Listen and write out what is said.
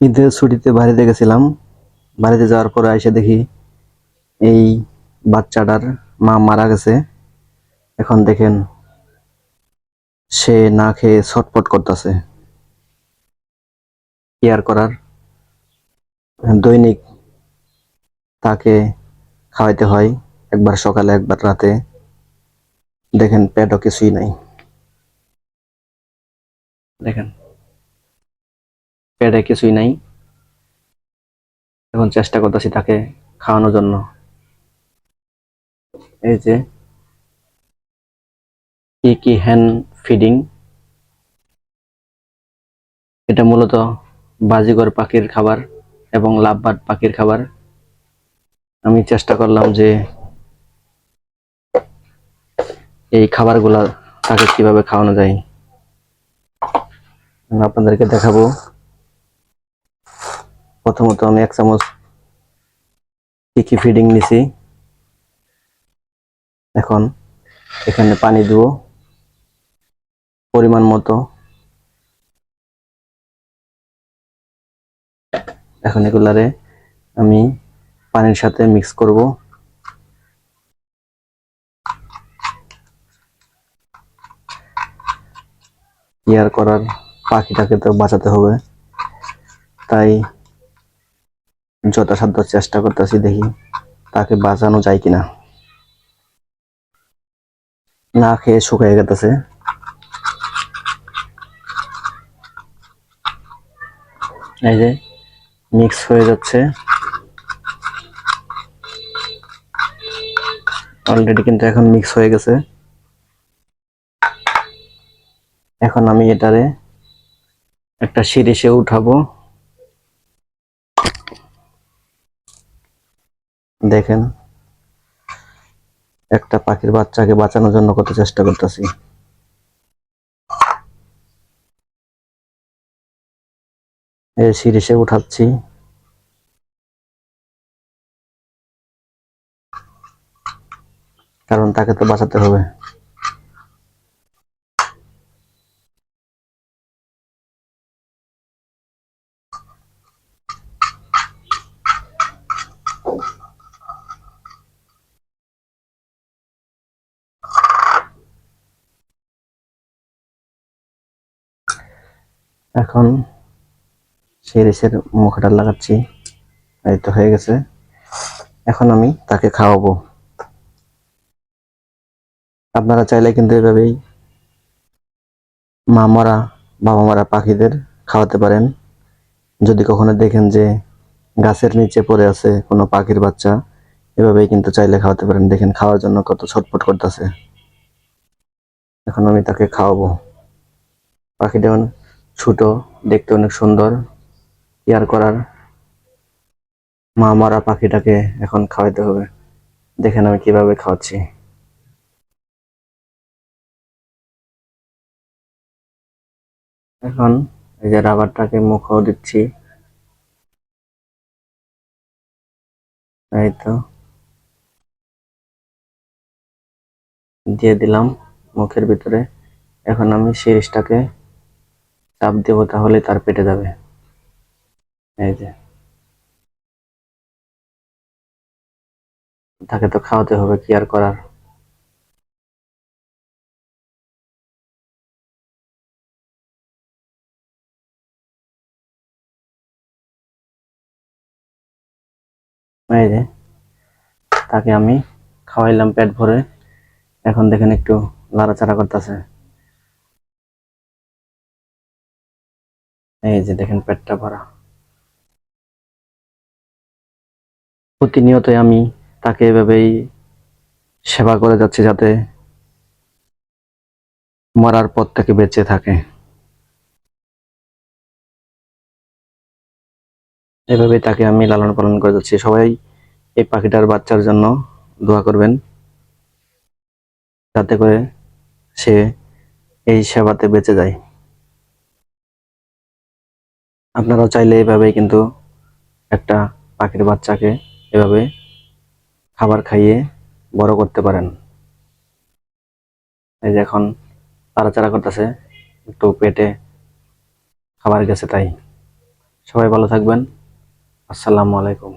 ঈদের ছুটিতে বাড়িতে গেছিলাম। বাড়িতে যাওয়ার পরে এসে দেখি এই বাচ্চাটার মা মারা গেছে। এখন দেখেন সে না খেয়ে ছটপট করতেছে। কেয়ার করার দৈনিক তাকে খাওয়াইতে হয়, একবার সকালে, একবার রাতে। দেখেন পেটও কিছুই নাই। দেখেন। পেটে কিছুই নাই। এখন চেষ্টা করতেছি তাকে খাওয়ানোর জন্য। এই যে, কি কি হ্যান্ড ফিডিং এটা মূলত বাজিগর পাখির খাবার এবং লাভবার্ড পাখির খাবার। আমি চেষ্টা করলাম যে এই খাবারগুলা তাকে কীভাবে খাওয়ানো যায়। আপনাদেরকে দেখাবো। প্রথমত আমি এক চামচ কি ফিডিং নিছি। এখন এখানে পানি দিব পরিমাণ মতো। এখন এগুলারে আমি পানির সাথে মিক্স করব। ইয়ার করার পাখিটাকে তো বাঁচাতে হবে। তাই যথাসাধ্য চেষ্টা করতেছি দেখি তাকে বাঁচানো যায় কিনা। না খেয়ে শুকিয়ে গেতেছে। এই যে মিক্স হয়ে যাচ্ছে। অলরেডি কিন্তু এখন মিক্স হয়ে গেছে। এখন আমি এটারে একটা সিরিসে উঠাবো। দেখেন। একটা পাখির বাচ্চাকে বাঁচানোর জন্য কত চেষ্টা করতেছি। এই সিরিসে উঠাচ্ছি। কারণ তাকে তো বাঁচাতে হবে। এখন সিরিসের মুখটা লাগাচ্ছি। এই তো হয়ে গেছে। এখন আমি তাকে খাওয়াবো। আপনারা চাইলে কিন্তু এভাবেই মা মরা বাবা মরা পাখিদের খাওয়াতে পারেন। যদি কখনো দেখেন যে গাছের নিচে পড়ে আছে কোনো পাখির বাচ্চা, এভাবেই কিন্তু চাইলে খাওয়াতে পারেন। দেখেন খাওয়ার জন্য কত ছটফট করতেছে। এখন আমি তাকে খাওয়াবো। পাখিটা ছোট, দেখতে অনেক সুন্দর, কেয়ার করার। মা মরা পাখিটাকে এখন খাওয়াইতে হবে। দেখেন আমি কীভাবে খাওয়াচ্ছি। এখন এই যে রাবারটাকে মুখও দিচ্ছি। এই তো। দিয়ে দিলাম মুখের ভিতরে। এখন আমি সিরিজটাকে চাপ দেবো তাহলে তার পেটে যাবে। এই যে। তাকে তো খাওয়াতে হবে, কি আর করার? এই যে। তাকে আমি খাওয়াইলাম পেট ভরে। এখন দেখেন একটু লাড়াচাড়া করতেছে। এই যে দেখেন পেটটা ভরা। প্রতিনিয়তই আমি তাকে এভাবেই সেবা করে যাচ্ছি যাতে মরার পর থেকে বেঁচে থাকে। এভাবেই তাকে আমি লালন পালন করে যাচ্ছি। সবাই এই পাখিটার বাচ্চার জন্য দোয়া করবেন। যাতে করে সে এই সেবাতে বেঁচে যায়। আপনারাও চাইলে এভাবে কিন্তু একটা পাখির বাচ্চাকে এভাবে খাবার খাইয়ে বড় করতে পারেন। এই যে এখন তাড়াচাড়া করতেছে, একটু পেটে খাবার গেছে তাই। সবাই ভালো থাকবেন। আসসালামু আলাইকুম।